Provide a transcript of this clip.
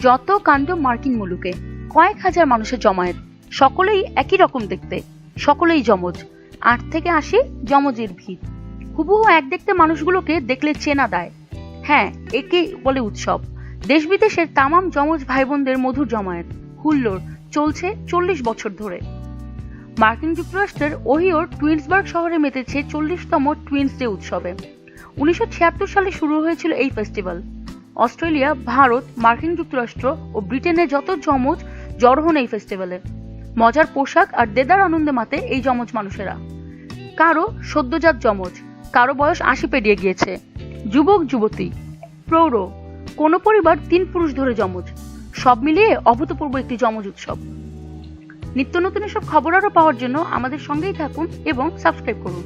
যত কাণ্ড মার্কিন মুলুকে, কয়েক হাজার মানুষের জমায়েত, সকলেই একই রকম দেখতে, সকলেই যমজ। আট থেকে আশি যমজের ভিড়। হুবহু এক দেখতে মানুষগুলোকে দেখলে চেনা দেয়। হ্যাঁ একে বলে উৎসব। দেশ বিদেশের তামাম যমজ ভাই বোনদের মধুর জমায়েত, হুল্লোড়, চলছে চল্লিশ বছর ধরে। মার্কিন যুক্তরাষ্ট্রের ওহিওর টুইন্সবার্গ শহরে মেতেছে চল্লিশতম টুইন্স ডে উৎসবে। উনিশশো ছিয়াত্তর সালে শুরু হয়েছিল এই ফেস্টিভ্যাল। অস্ট্রেলিয়া, ভারত, মার্কিন যুক্তরাষ্ট্র ও ব্রিটেনে যত জমজ জড়ো হন এই ফেস্টিভ্যালে। মজার পোশাক আর দেদার আনন্দে মাতে এই যমজ মানুষেরা। কারও সদ্যজাত জমজ কারও বয়স আশি পেরিয়ে গিয়েছে। যুবক, যুবতী, প্রৌঢ়, কোনো পরিবার তিন পুরুষ ধরে যমজ। সব মিলিয়ে অভূতপূর্ব একটি যমজ উৎসব। নিত্য নতুন এসব খবর আরও পাওয়ার জন্য আমাদের সঙ্গেই থাকুন এবং সাবস্ক্রাইব করুন।